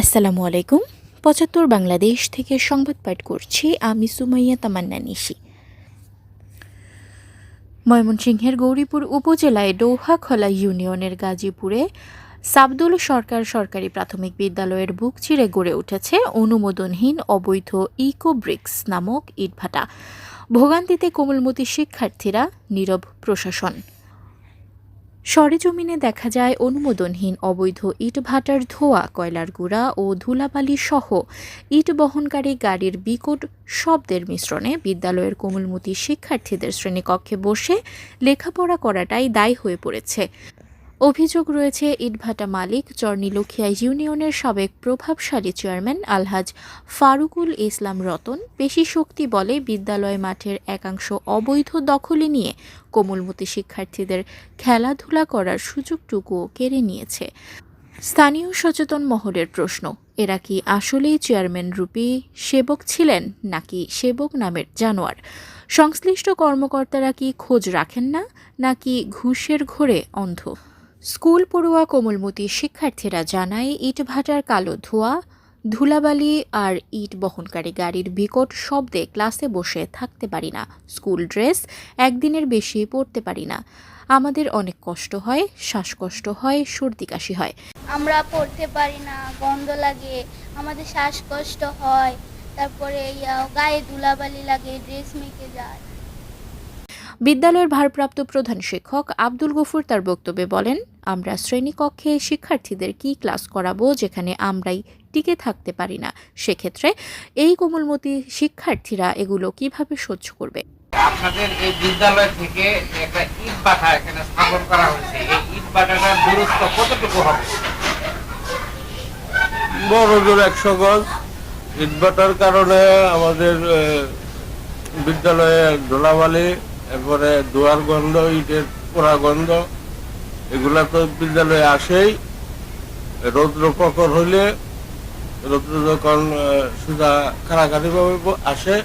আসসালামু আলাইকুম। পঁচাত্তর বাংলাদেশ থেকে সংবাদ পাঠ করছি আমি সুমাইয়া তামান্না নিশি। ময়মনসিংহের গৌরীপুর উপজেলায় ডৌহাখলা ইউনিয়নের গাজীপুরে সাবদুল সরকার সরকারি প্রাথমিক বিদ্যালয়ের বুক চিরে গড়ে উঠেছে অনুমোদনহীন অবৈধ ইকো ব্রিক্স নামক ইটভাটা। ভোগান্তিতে কোমলমতি শিক্ষার্থীরা, নীরব প্রশাসন। সরেজমিনে দেখা যায় অনুমোদনহীন অবৈধ ইটভাটার ধোয়া, কয়লার গুঁড়া ও ধুলাবালি সহ ইট বহনকারী গাড়ির বিকট শব্দের মিশ্রণে বিদ্যালয়ের কোমলমতি শিক্ষার্থীদের শ্রেণীকক্ষে বসে লেখাপড়া করাটাই দায়ী হয়ে পড়েছে। অভিযোগ রয়েছে, ইটভাটা মালিক চরনিলক্ষিয়া ইউনিয়নের সাবেক প্রভাবশালী চেয়ারম্যান আলহাজ ফারুকুল ইসলাম রতন পেশি শক্তি বলে বিদ্যালয় মাঠের একাংশ অবৈধ দখলে নিয়ে কোমলমতি শিক্ষার্থীদের খেলাধুলা করার সুযোগটুকুও কেড়ে নিয়েছে। স্থানীয় সচেতন মহলের প্রশ্ন, এরা কি আসলেই চেয়ারম্যান রূপী সেবক ছিলেন নাকি সেবক নামের জানোয়ার? সংশ্লিষ্ট কর্মকর্তারা কি খোঁজ রাখেন না, নাকি ঘুষের ঘোরে অন্ধ? স্কুল পড়ুয়া কোমলমতি শিক্ষার্থীরা জানায় ইটভাটার কালো ধোঁয়া ধুলাবালি আর ইট বহনকারী গাড়ির বিকট শব্দে ক্লাসে বসে থাকতে পারি না। স্কুল ড্রেস একদিনের বেশি পরতে পারি না। আমাদের অনেক কষ্ট হয় শ্বাসকষ্ট হয় সর্দি কাশি হয়। আমরা পড়তে পারি না গন্ধ লাগে আমাদের শ্বাসকষ্ট হয়। তারপরে গায়ে ধুলাবালি লাগে ড্রেস মেকে যায়। বিদ্যালয়ের ভারপ্রাপ্ত প্রধান শিক্ষক আব্দুল গফুর তার বক্তব্যে বলেন আমরা শ্রেণীকক্ষে শিক্ষার্থীদের কি ক্লাস করাবো যেখানে আমরাই টিকে থাকতে পারি না? সেক্ষেত্রে এই কোমলমতি শিক্ষার্থীরা এগুলো কীভাবে সহ্য করবে? আপনাদের এই বিদ্যালয় থেকে একটা ইট বাটা এখানে স্থাপন করা হয়েছে। এই ইট বাটাটার দূরত্ব কতটুকু হবে? বড় জোর একশো গজ। ইটভাটার কারণে আমাদের বিদ্যালয়ে ধুলাবালি এরপরে দুয়ার গন্ধ ইটের পোড়া গন্ধ এগুলা তো বিদ্যালয়ে আসেই। রৌদ্র প্রখর হইলে রৌদ্র যখন সুদা কারাকারি ভাবে আসে,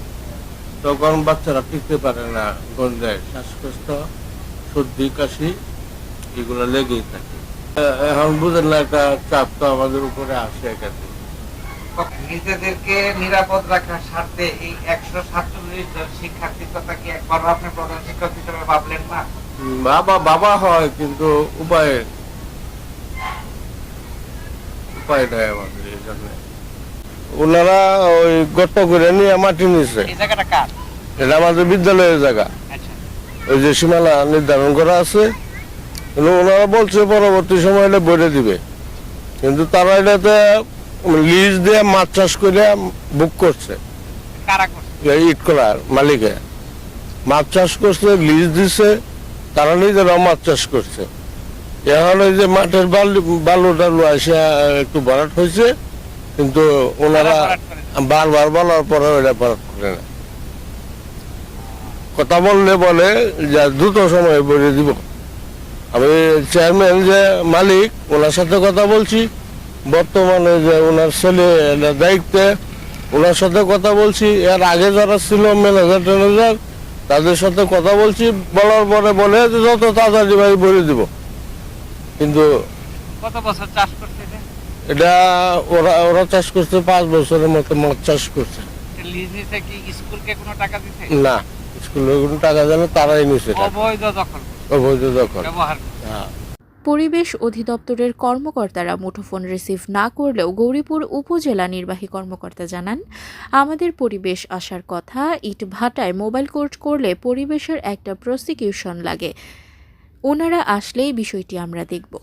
তখন বাচ্চারা টিকতে পারে না গন্ধে শ্বাসকষ্ট, সর্দি, কাশি, এগুলো লেগেই থাকে। এখন বুঝেন না, একটা চাপ তো আমাদের উপরে আসে এখানে নিজেদেরকে নিরাপদ রাখার স্বার্থে এই একশো সাতচল্লিশ জন শিক্ষার্থীর কথা কি একবার আপনি প্রধান শিক্ষক হিসেবে ভাবলেন না? বাবা বাবা হয় কিন্তু উপায় উপায় নেই আমাদের এই জন্য ওনারা ওই গর্ত করে নিয়ে মাটি নিছে। এই জায়গাটা কার? এটা আমাদের বিদ্যালয়ের জায়গা। আচ্ছা। ওই যে সীমানা নির্ধারণ করা আছে। ওনারা বলছে পরবর্তী সময় এটা বলে দিবে। কিন্তু তারা এটাতে লিজ দিয়ে মাছ চাষ করে বুক করছে। কারা করছে? এই ইট কলার মালিকে। মাছ চাষ করছে লিজ দিছে। তারা নিজেরাও মাছ চাষ করছে। এখন ওই যে মাঠের বালু বালু টালু এসে একটু ভরাট হয়েছে কিন্তু ওনারা? বারবার বলার পরে ওটা ভরাট করে না। কথা বললে বলে যে দ্রুত সময় বলে দিব। আমি চেয়ারম্যান যে মালিক ওনার সাথে কথা বলছি। বর্তমানে যে ওনার ছেলে দায়িত্বে ওনার সাথে কথা বলছি। এর আগে যারা ছিল ম্যানেজার ট্যানেজার তাদের সাথে কথা বলছি বলার পরে বলে যে যত তাড়াতাড়ি ভাই বলে দিব। কিন্তু কত বছর চাষ করছে এটা? ওরা ওরা চাষ করছে পাঁচ বছরের মতো মাছ চাষ করছে। না স্কুলকে কোনো টাকা দেয় না স্কুলে তারাই নিছে। অবৈধ দখল। অবৈধ দখল। হ্যাঁ। পরিবেশ অধিদপ্তরের কর্মকর্তারা মুঠোফোন রিসিভ না করলেও গৌরীপুর উপজেলা নির্বাহী কর্মকর্তা জানান, আমাদের পরিবেশ আসার কথা, ইট ভাটায় মোবাইল কোর্ট করলে পরিবেশের একটা প্রসিকিউশন লাগে। ওনারা আসলেই বিষয়টি আমরা দেখব।